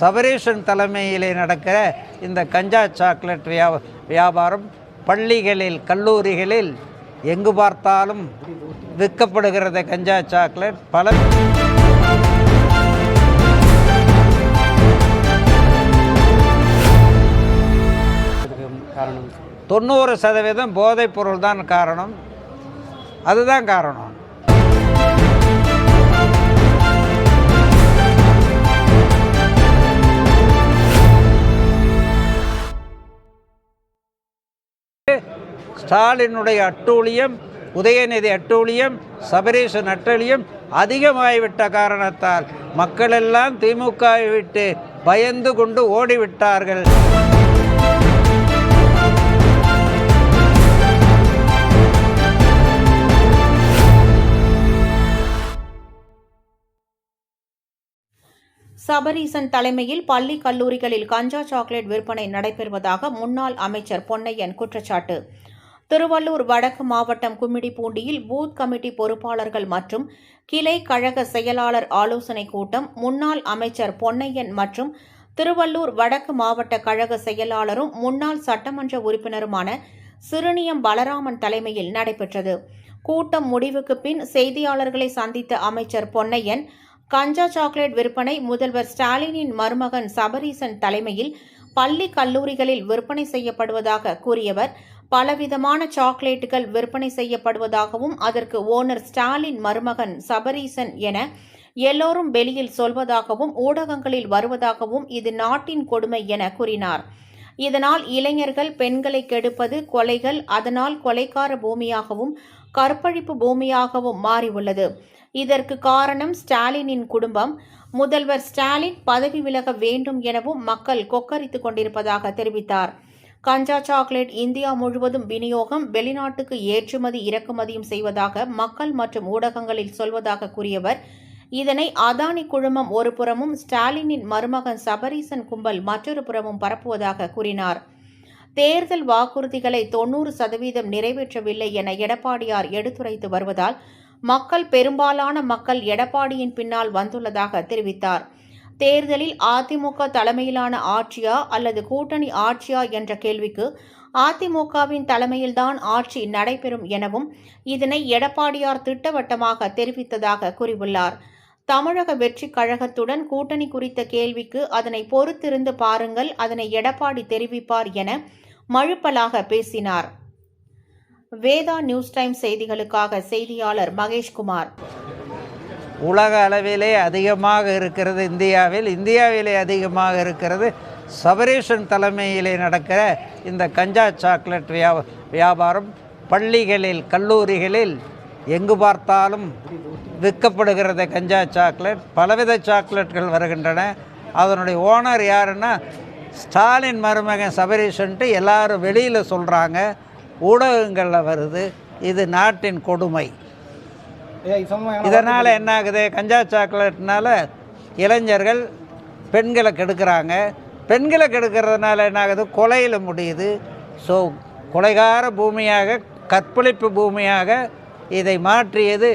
சபரீஷன் தலைமையிலே நடக்கிற இந்த கஞ்சா சாக்லேட் வியா வியாபாரம் பள்ளிகளில் கல்லூரிகளில் எங்கு பார்த்தாலும் விற்கப்படுகிறது கஞ்சா சாக்லேட். பல தொண்ணூறு சதவீதம் போதைப் பொருள் தான் காரணம். அதுதான் காரணம். ஸ்டாலினுடைய அட்டூழியம் உதயநிதி அட்டூழியம் சபரீஷன் அட்டூழியம் அதிகமாகிவிட்ட காரணத்தால் மக்களெல்லாம் திமுகவை விட்டு பயந்து கொண்டு ஓடிவிட்டார்கள். சபரீசன் தலைமையில் பள்ளி கல்லூரிகளில் கஞ்சா சாக்லேட் விற்பனை நடைபெறுவதாக முன்னாள் அமைச்சர் பொன்னையன் குற்றச்சாட்டு. திருவள்ளூர் வடக்கு மாவட்டம் கும்மிடிப்பூண்டியில் பூத் கமிட்டி பொறுப்பாளர்கள் மற்றும் கிளை கழக செயலாளர் ஆலோசனைக் கூட்டம் முன்னாள் அமைச்சர் பொன்னையன் மற்றும் திருவள்ளூர் வடக்கு மாவட்ட கழக செயலாளரும் முன்னாள் சட்டமன்ற உறுப்பினருமான சிறுனியம் பலராமன் தலைமையில் நடைபெற்றது. கூட்டம் முடிவுக்கு பின் செய்தியாளர்களை சந்தித்த அமைச்சர் பொன்னையன் கஞ்சா சாக்லேட் விற்பனை முதல்வர் ஸ்டாலினின் மருமகன் சபரீசன் தலைமையில் பள்ளி கல்லூரிகளில் விற்பனை செய்யப்படுவதாக கூறியவர் பலவிதமான சாக்லேட்டுகள் விற்பனை செய்யப்படுவதாகவும் அதற்கு ஓனர் ஸ்டாலின் மருமகன் சபரீசன் என எல்லோரும் வெளியில் சொல்வதாகவும் ஊடகங்களில் வருவதாகவும் இது நாட்டின் கொடுமை என கூறினார். இதனால் இளைஞர்கள் பெண்களை கெடுப்பது கொலைகள் அதனால் கொலைக்கார பூமியாகவும் கற்பழிப்பு பூமியாகவும் மாறியுள்ளது. இதற்கு காரணம் ஸ்டாலினின் குடும்பம். முதல்வர் ஸ்டாலின் பதவி விலக வேண்டும் எனவும் மக்கள் கொக்கரித்துக் கொண்டிருப்பதாக தெரிவித்தார். கஞ்சா சாக்லேட் இந்தியா முழுவதும் விநியோகம் வெளிநாட்டுக்கு ஏற்றுமதி இறக்குமதியும் செய்வதாக மக்கள் மற்றும் ஊடகங்களில் சொல்வதாக கூறியவர். இதனை அதானி குழுமம் ஒரு புறமும் ஸ்டாலினின் மருமகன் சபரீசன் கும்பல் மற்றொரு புறமும் பரப்புவதாக கூறினார். தேர்தல் வாக்குறுதிகளை தொன்னூறு சதவீதம் நிறைவேற்றவில்லை என எடப்பாடியார் எடுத்துரைத்து வருவதால் மக்கள் பெரும்பாலான மக்கள் எடப்பாடியின் பின்னால் வந்துள்ளதாக தெரிவித்தார். தேர்தலில் அதிமுக தலைமையிலான ஆட்சியா அல்லது கூட்டணி ஆட்சியா என்ற கேள்விக்கு அதிமுகவின் தலைமையில்தான் ஆட்சி நடைபெறும் எனவும் இதனை எடப்பாடியார் திட்டவட்டமாக தெரிவித்ததாக கூறியுள்ளார். தமிழக வெற்றிக் கழகத்துடன் கூட்டணி குறித்த கேள்விக்கு அதனை பொறுத்திருந்து பாருங்கள் அதனை எடப்பாடி தெரிவிப்பார் என மழுப்பலாக பேசினார். வேதா நியூஸ் டைம் செய்திகளுக்காக செய்தியாளர் மகேஷ்குமார். உலக அளவிலே அதிகமாக இருக்கிறது இந்தியாவில். இந்தியாவிலே அதிகமாக இருக்கிறது சபரீஷன் தலைமையிலே நடக்கிற இந்த கஞ்சா சாக்லேட் வியா வியாபாரம். பள்ளிகளில் கல்லூரிகளில் எங்கு பார்த்தாலும் விற்கப்படுகிறது கஞ்சா சாக்லேட். பலவித சாக்லேட்கள் வருகின்றன. அதனுடைய ஓனர் யாருன்னா ஸ்டாலின் மருமகன் சபரீஷன்ட்டு எல்லாரும் வெளியில் சொல்கிறாங்க ஊடகங்களில் வருது. இது நாட்டின் கொடுமை. இதனால் என்ன ஆகுது கஞ்சா சாக்லேட்னால இளைஞர்கள் பெண்களை கெடுக்கிறாங்க. பெண்களை கெடுக்கிறதுனால என்ன ஆகுது கொலையில் முடியுது. ஸோ கொலைகார பூமியாக கற்பழிப்பு பூமியாக இதை மாற்றியது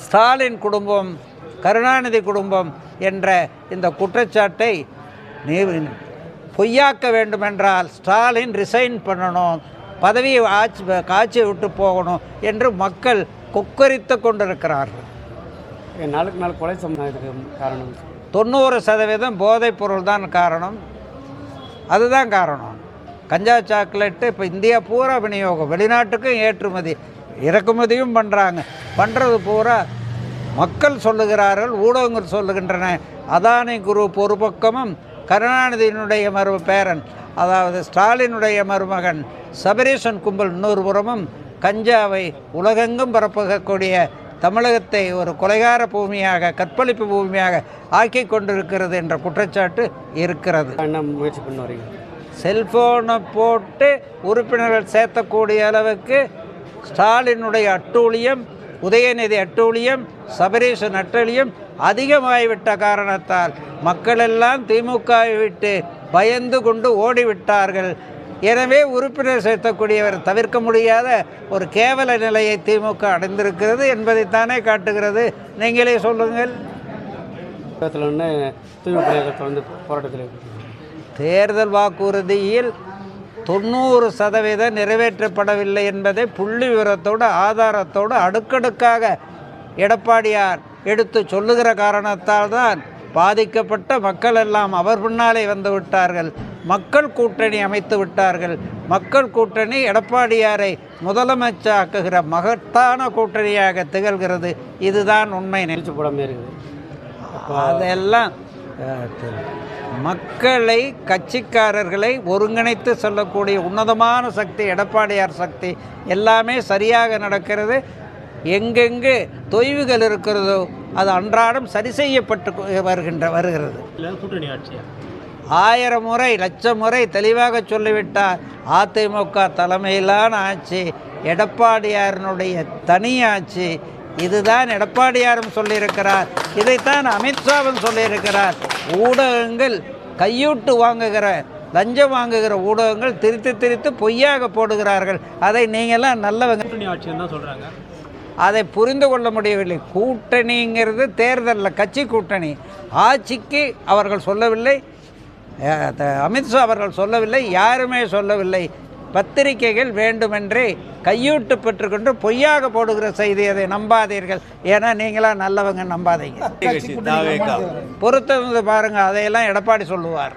ஸ்டாலின் குடும்பம் கருணாநிதி குடும்பம் என்ற இந்த குற்றச்சாட்டை பொய்யாக்க வேண்டுமென்றால் ஸ்டாலின் ரிசைன் பண்ணணும். பதவியை ஆட்சி காட்சியை விட்டு போகணும் என்று மக்கள் கொக்கரித்து கொண்டிருக்கிறார்கள் நாளுக்கு நாள் கொலை சம்பவம் காரணம். தொண்ணூறு சதவீதம் போதைப் பொருள் தான் காரணம். அதுதான் காரணம். கஞ்சா சாக்லேட்டு இப்போ இந்தியா பூரா விநியோகம். வெளிநாட்டுக்கும் ஏற்றுமதி இறக்குமதியும் பண்ணுறாங்க பண்ணுறது பூரா மக்கள் சொல்லுகிறார்கள் ஊடகங்கள் சொல்லுகின்றன. அதானி குரூப் ஒரு பக்கமும் கருணாநிதியினுடைய மரு பேரன் அதாவது ஸ்டாலினுடைய மருமகன் சபரீஷன் கும்பல் இன்னொரு புறமும் கஞ்சாவை உலகெங்கும் பரப்பக்கூடிய தமிழகத்தை ஒரு கொலைகார பூமியாக கற்பழிப்பு பூமியாக ஆக்கி கொண்டிருக்கிறது என்ற குற்றச்சாட்டு இருக்கிறது. முயற்சி பண்ண வரீங்க செல்போனை போட்டு உறுப்பினர்கள் சேர்த்தக்கூடிய அளவுக்கு ஸ்டாலினுடைய அட்டூழியம் உதயநிதி அட்டூழியம் சபரீஷன் அட்டூழியம் அதிகமாகிவிட்ட காரணத்தால் மக்களெல்லாம் திமுகவை விட்டு பயந்து கொண்டு ஓடிவிட்டார்கள். எனவே உறுப்பினர் சேர்த்தக்கூடியவர் தவிர்க்க முடியாத ஒரு கேவல நிலையை திமுக அடைந்திருக்கிறது என்பதைத்தானே காட்டுகிறது நீங்களே சொல்லுங்கள் தொடர்ந்து போராட்டத்தில். தேர்தல் வாக்குறுதியில் தொண்ணூறு சதவீதம் நிறைவேற்றப்படவில்லை என்பதை புள்ளி விவரத்தோடு ஆதாரத்தோடு அடுக்கடுக்காக எடப்பாடியார் எடுத்து சொல்லுகிற காரணத்தால் தான் பாதிக்கப்பட்ட மக்கள் எல்லாம் அவர் பின்னாலே வந்து விட்டார்கள். மக்கள் கூட்டணி அமைத்து விட்டார்கள். மக்கள் கூட்டணி எடப்பாடியாரை முதலமைச்சராக்குகிற மகத்தான கூட்டணியாக திகழ்கிறது. இதுதான் உண்மை. பிரித்து போடாமல் இருக்குது. அதெல்லாம் மக்களை கட்சிக்காரர்களை ஒருங்கிணைத்து சொல்லக்கூடிய உன்னதமான சக்தி எடப்பாடியார் சக்தி எல்லாமே சரியாக நடக்கிறது. எங்கெங்கு தொய்வுகள் இருக்கிறதோ அது அன்றாடம் சரி செய்யப்பட்டு வருகின்ற வருகிறது. ஆயிரம் முறை லட்சம் முறை தெளிவாக சொல்லிவிட்டார். அதிமுக தலைமையிலான ஆட்சி எடப்பாடியாரினுடைய தனி ஆட்சி. இதுதான் எடப்பாடியாரும் சொல்லியிருக்கிறார். இதைத்தான் அமித்ஷாவும் சொல்லியிருக்கிறார். ஊடகங்கள் கையூட்டு வாங்குகிற லஞ்சம் வாங்குகிற ஊடகங்கள் திரித்து திரித்து பொய்யாக போடுகிறார்கள். அதை நீங்களாம் நல்லவங்க ஆட்சின்னு தான் சொல்கிறாங்க அதை புரிந்து கொள்ள முடியவில்லை. கூட்டணிங்கிறது தேர்தலில் கட்சி கூட்டணி. ஆட்சிக்கு அவர்கள் சொல்லவில்லை அமித்ஷா அவர்கள் சொல்லவில்லை யாருமே சொல்லவில்லை. பத்திரிகைகள் வேண்டுமென்றே கையூட்டு பெற்றுக்கொண்டு பொய்யாக போடுகிற செய்தி அதை நம்பாதீர்கள். ஏன்னா நீங்களாம் நல்லவங்க நம்பாதீங்க. பொறுத்திருந்து பாருங்க அதையெல்லாம் எடப்பாடி சொல்லுவார்.